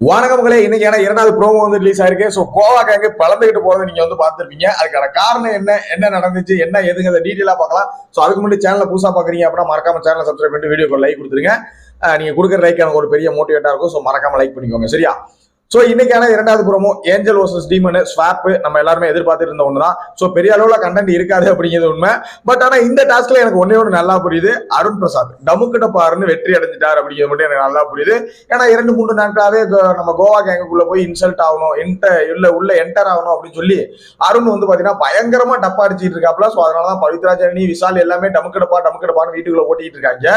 வணக்கம் மக்களே இன்னைக்கான இரண்டாவது ப்ரோமோ வந்து ரிலீஸ் ஆயிருக்கு. ஸோ கோவா கேங்கு பழந்துகிட்டு போறதை நீங்க வந்து பார்த்துருப்பீங்க. அதுக்கான காரணம் என்ன என்ன நடந்துச்சு என்ன எதுங்கிறத டீட்டெயிலாக பார்க்கலாம். ஸோ அதுக்கு முன்னாடி சேனலை புதுசா பாக்குறீங்க அப்படின்னா மறக்காம சேனலை சப்ஸ்கிரைப் பண்ணிட்டு வீடியோக்கு லைக் கொடுத்துருங்க. நீங்கள் நீங்க கொடுக்குற லைக் எனக்கு ஒரு பெரிய மோட்டிவேட்டா இருக்கும். ஸோ மறக்காம லைக் பண்ணிக்கோங்க. சரியா? ஸோ இன்னைக்கான இரண்டாவது promo angel versus demon swap நம்ம எல்லாருமே எதிர்பார்த்துட்டு இருந்த ஒன்று தான் ஸோ பெரிய அளவில் கண்டென்ட் இருக்காது அப்படிங்கிறது உண்மை. பட் ஆனால் இந்த டாஸ்க்ல எனக்கு ஒன்னே ஒன்று நல்லா புரியுது. அருண் பிரசாத் டமுக்கிட்ட பாருன்னு வெற்றி அடைஞ்சிட்டார் அப்படிங்கிறது மட்டும் எனக்கு நல்லா புரியுது. ஏன்னா இரண்டு மூன்று நாட்களாவே கோ- நம்ம கோவா கேங்குக்குள்ள போய் இன்சல்ட் ஆகணும் என்ட இல்லை உள்ள என்டர் ஆகணும் அப்படின்னு சொல்லி அருண் வந்து பார்த்தீங்கன்னா பயங்கரமா டப்பா அடிச்சிட்டு இருக்காப்ல. ஸோ அதனாலதான் பவித்ரா ஜனனி விஷால் எல்லாமே டமுக்கிடப்பா டமுக்கிடப்பான்னு வீட்டுக்குள்ள ஓட்டிட்டு இருக்காங்க.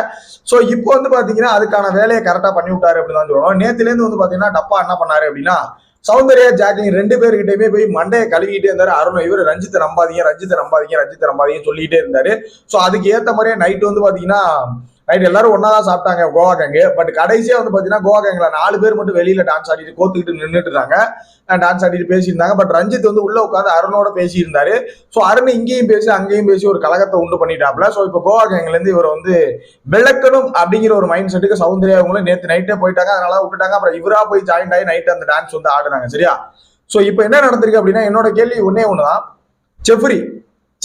ஸோ இப்போ வந்து பார்த்தீங்கன்னா அதுக்கான வேலையை கரெக்டாக பண்ணி விட்டாரு அப்படின்னு தான் சொல்லணும். நேற்றுலேருந்து வந்து பார்த்தீங்கன்னா டப்பா என்ன பண்ணாரு? அப்படின்னா சௌந்தர்யா ஜாக்லின் ரெண்டு பேர்கிட்டயுமே போய் மண்டையை கழுவிட்டே இருந்தாரு. அருண் இவர் ரஞ்சித்தை நம்பாதீங்க ரஞ்சித்தை நம்பாதீங்க ரஞ்சித்தை நம்பாதீங்கன்னு சொல்லிட்டே இருந்தாரு. ஸோ அதுக்கு ஏத்த மாதிரியே நைட் வந்து பாத்தீங்கன்னா ரைட் எல்லாரும் ஒன்னா தான் சாப்பிட்டாங்க கோவா கேங்கு பட் கடைசியா வந்து பாத்தீங்கன்னா கோவா கேங்கில் நாலு பேர் மட்டும் வெளியில டான்ஸ் ஆடிட்டு கோத்துக்கிட்டு நின்றுட்டு இருந்தாங்க. டான்ஸ் ஆடிட்டு பேசியிருந்தாங்க. பட் ரஞ்சித் வந்து உள்ள உட்காந்து அருணோட பேசியிருந்தாரு. ஸோ அருண் இங்கேயும் பேசி அங்கேயும் பேசி ஒரு கலகத்தை உண்டு பண்ணிட்டாப்ல ஸோ இப்போ கோவா கேங்லேருந்து இவர் வந்து விளக்கணும் அப்படிங்கிற ஒரு மைண்ட் செட்டுக்கு சௌந்தர்யா அவங்களும் நேற்று நைட்டே போயிட்டாங்க. அதனால விட்டுட்டாங்க. அப்புறம் இவரா போய் ஜாயின் ஆகி நைட் அந்த டான்ஸ் வந்து ஆடுனாங்க. சரியா? ஸோ இப்போ என்ன நடந்திருக்கு அப்படின்னா என்னோட கேள்வி ஒன்னே தான் செஃப்ரி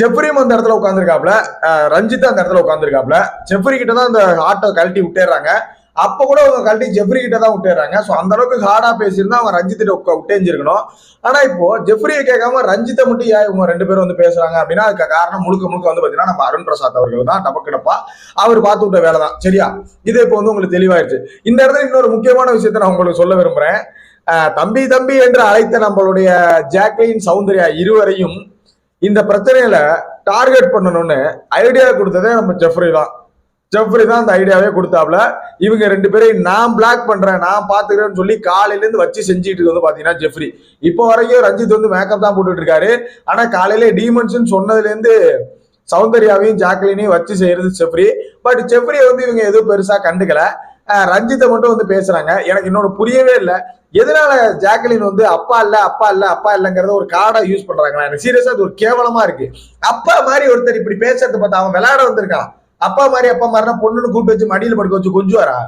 செப்ரியும் அந்த இடத்துல உட்காந்துருக்காப்ல ரஞ்சித் அந்த இடத்துல உட்காந்துருக்காப்ல செப்ரி கிட்ட தான் அந்த ஆட்டோ கழட்டி விட்டுறாங்க. அப்ப கூட அவங்க கழட்டி ஜெஃப்ரி கிட்ட தான் விட்டுறாங்க. ஸோ அந்த அளவுக்கு ஹார்டா பேசியிருந்தா அவங்க ரஞ்சித்திட்ட உட்கா விட்டேஞ்சிருக்கணும். ஆனா இப்போ ஜெஃப்ரியை கேட்காம ரஞ்சித்தை மட்டும் ஏன் இவங்க ரெண்டு பேரும் வந்து பேசுறாங்க அப்படின்னா அதுக்கு காரணம் முழுக்க முழுக்க வந்து பாத்தீங்கன்னா நம்ம அருண் பிரசாத் அவர்கள் தான். டபக்கிடப்பா அவர் பார்த்து விட்ட வேலை தான். சரியா? இது இப்போ வந்து உங்களுக்கு தெளிவாயிருச்சு. இந்த இடத்துல இன்னொரு முக்கியமான விஷயத்த நான் உங்களுக்கு சொல்ல விரும்புறேன். தம்பி தம்பி என்று அழைத்த நம்மளுடைய ஜாக்லின் சௌந்தர்யா இருவரையும் இந்த பிரச்சனையில டார்கெட் பண்ணணும்னு ஐடியா கொடுத்ததே நம்ம ஜெஃப்ரி தான். ஜெஃப்ரி தான் அந்த ஐடியாவே கொடுத்தாப்ல இவங்க ரெண்டு பேரையும் நான் பிளாக் பண்றேன் நான் பாத்துக்கிறேன்னு சொல்லி காலையில இருந்து வச்சு செஞ்சுட்டு இருக்கிறது பாத்தீங்கன்னா ஜெஃப்ரி இப்போ வரைக்கும் ரஞ்சித் வந்து மேக்கப் தான் போட்டுட்டு இருக்காரு ஆனா காலையில டீமன்ஸ்ன்னு சொன்னதுல இருந்து சௌந்தர்யாவையும் ஜாக்லினையும் வச்சு செய்யறது செஃப்ரி பட் செஃப்ரியை வந்து இவங்க எதுவும் பெருசா கண்டுக்கல. ரஞ்சித்தை மட்டும் வந்து பேசுறாங்க. எனக்கு இன்னொன்று புரியவே இல்லை. எதனால ஜாக்கலின் வந்து அப்பா இல்ல அப்பா இல்ல அப்பா இல்லைங்கிறத ஒரு கார்டா யூஸ் பண்றாங்களா? எனக்கு சீரியஸா அது ஒரு கேவலமா இருக்கு. அப்பா மாதிரி ஒருத்தர் இப்படி பேசுறது பார்த்தா அவன் விளையாட வந்திருக்கான் அப்பா மாதிரி அப்பா மாதிரினா பொண்ணுன்னு கூப்பிட்டு வச்சு மடியில படுக்க வச்சு கொஞ்சுவாரா?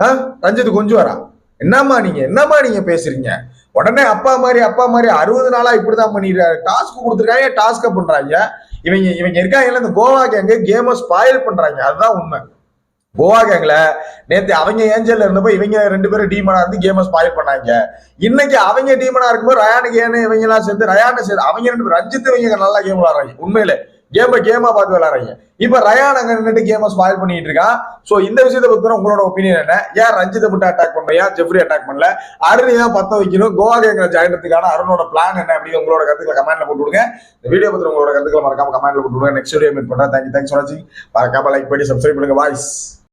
ஆ? ரஞ்சித் கொஞ்சுவாரா? என்னம்மா நீங்க என்னம்மா நீங்க பேசுறீங்க? உடனே அப்பா மாதிரி அப்பா மாதிரி அறுபது நாளா இப்படிதான் பண்ணிடுறாரு டாஸ்க் கொடுத்துருக்காங்க டாஸ்க பண்றாங்க. இவங்க இவங்க இருக்காங்க இந்த கோவா கேங்க கேமை ஸ்பாயில் பண்றாங்க. அதுதான் உண்மை. கோவா கேங்ல நேத்து அவங்க ஏஞ்சல் இருந்தப்போ இவங்க ரெண்டு பேரும் டீமனா இருந்து கேமை ஸ்பாயில் பண்ணாங்க. இன்னைக்கு அவங்க டீமனா இருக்கும்போது ரயானுக்கு ஏன்னு இவங்க எல்லாம் சேர்ந்து ரயானு சேர்ந்து அவங்க ரெண்டு பேரும் ரஞ்சித் இவங்க நல்லா கேம் விளாடுறாங்க உண்மையில கேமை கேமா பார்த்து விளாடுறாங்க இப்ப ரயான் அங்க நின்றுட்டு கேமை ஸ்பாயில் பண்ணிட்டு இருக்கான். சோ இந்த விஷயத்தை பத்தின உங்களோட ஒப்பீனியன் என்ன? ஏன் ரஞ்சித்தை மட்டும் அட்டாக் பண்ணல ஜெஃப்ரி அட்டாக் பண்ணல. அருண் ஏன் பத்த வைக்கணும். கோவா கேங்கிற ஜாயினத்துக்கான அருணோட பிளான் என்ன அப்படி உங்களோட கருத்துக்களை கமெண்ட்ல போட்டு விடுங்க. இந்த வீடியோ பத்தி உங்களோட கருத்துக்களை மறக்காம கமெண்ட்ல போட்டு விடுங்க. நெக்ஸ்ட் வீடியோ மீட் பண்றேன். தேங்க்யூ தேங்க்ஸ் ஃபார் வாட்சிங் மறக்காம லைக் பண்ணி சப்ஸ்கிரைப் பண்ணுங்க. வாய்ஸ்